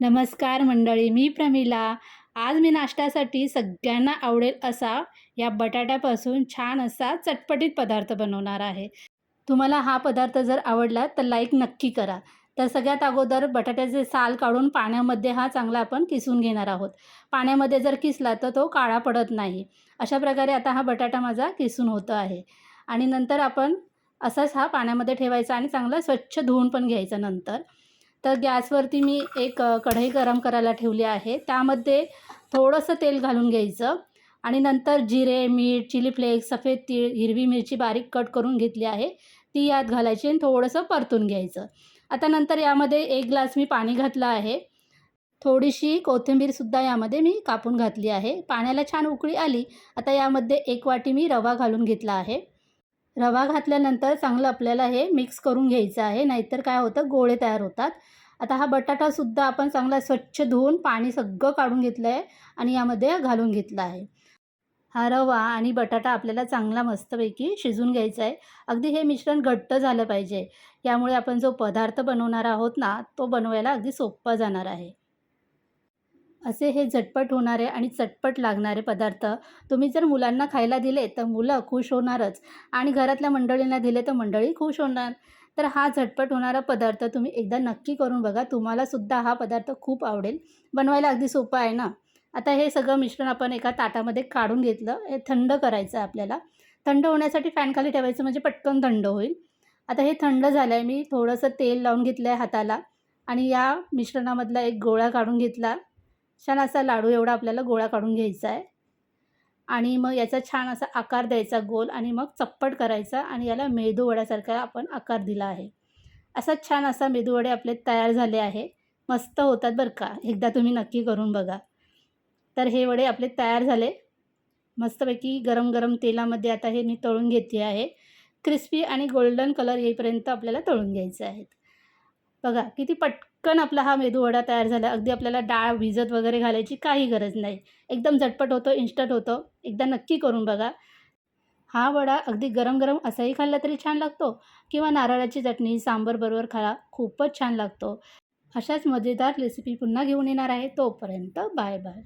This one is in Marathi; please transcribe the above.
नमस्कार मंडळी मी प्रमिला. आज मी नाश्त्यासाठी सगळ्यांना आवडेल असा या बटाट्यापासून छान असा चटपटीत पदार्थ बनवणार आहे. तुम्हाला हा पदार्थ जर आवडला तर लाईक नक्की करा. तर सगळ्यात अगोदर बटाट्याचे साल काढून पाण्यामध्ये हा चांगला आपण किसून घेणार आहोत. पाण्यामध्ये जर किसला तर तो काळा पडत नाही. अशा प्रकारे आता हा बटाटा माझा किसून होतो आहे. आणि नंतर आपण असाच हा पाण्यामध्ये ठेवायचा आणि चांगला स्वच्छ धुवून पण घ्यायचा नंतर. तर गॅसवरती मी एक कढई गरम करायला ठेवली आहे. त्यामध्ये थोडंसं तेल घालून घ्यायचं आणि नंतर जिरे मीठ चिली फ्लेक्स सफेद तीळ हिरवी मिरची बारीक कट करून घेतली आहे. ती यात घालायची आणि थोडंसं परतून घ्यायचं. आता नंतर यामध्ये एक ग्लास मी पाणी घातलं आहे. थोडीशी कोथिंबीरसुद्धा यामध्ये मी कापून घातली आहे. पाण्याला छान उकळी आली. आता यामध्ये एक वाटी मी रवा घालून घेतला आहे. रवा घातल्यानंतर चांगलं आपल्याला हे मिक्स करून घ्यायचं आहे. नाहीतर काय होतं? गोळे तयार होतात. आता हा बटाटासुद्धा आपण चांगला स्वच्छ धुवून पाणी सगळं काढून घेतलं आहे आणि यामध्ये घालून घेतलं आहे. हा रवा आणि बटाटा आपल्याला चांगला मस्तपैकी शिजून घ्यायचा आहे. अगदी हे मिश्रण घट्ट झालं पाहिजे. यामुळे आपण जो पदार्थ बनवणार आहोत ना तो बनवायला अगदी सोपा जाणार आहे. असे हे झटपट होणारे आणि चटपट लागणारे पदार्थ तुम्ही जर मुलांना खायला दिले तर मुलं खुश होणारच. आणि घरातल्या मंडळींना दिले तर मंडळी खुश होणार. तर हा झटपट होणारा पदार्थ तुम्ही एकदा नक्की करून बघा. तुम्हालासुद्धा हा पदार्थ खूप आवडेल. बनवायला अगदी सोपं आहे ना? आता हे सगळं मिश्रण आपण एका ताटामध्ये काढून घेतलं. हे थंड करायचं आहे आपल्याला. थंड होण्यासाठी फॅनखाली ठेवायचं म्हणजे पटकन थंड होईल. आता हे थंड झालं आहे मी थोडंसं तेल लावून घेतलं आहे हाताला. आणि या मिश्रणामधला एक गोळा काढून घेतला. छान असा लाडू एवढा आपल्याला गोळा काढून घ्यायचा आहे. आणि मग याचा छान असा आकार द्यायचा गोल आणि मग चप्पट करायचा आणि याला मेदू वड्यासारखा आपण आकार दिला आहे. असा छान असा मेदू वडे आपले तयार झाले आहे. मस्त होतात बरं का? एकदा तुम्ही नक्की करून बघा. तर हे वडे आपले तयार झाले. मस्तपैकी गरम गरम तेलामध्ये आता हे मी तळून घेते आहे. क्रिस्पी आणि गोल्डन कलर येईपर्यंत आपल्याला तळून घ्यायचे आहेत. बघा किती पटकन आपला हा मेदूवडा तयार झाला. अगदी आपल्याला डाळ भिजत वगैरे घालायची काही गरज नाही. एकदम झटपट होतो इन्स्टंट होतो. एकदा नक्की करून बघा. हा वडा अगदी गरम गरम असाही खाल्ला तरी छान लागतो किंवा नारळाची चटणी सांबर बरोबर खाला खूपच छान लागतो. अशाच मजेदार रेसिपी पुन्हा घेऊन येणार आहे तोपर्यंत बाय बाय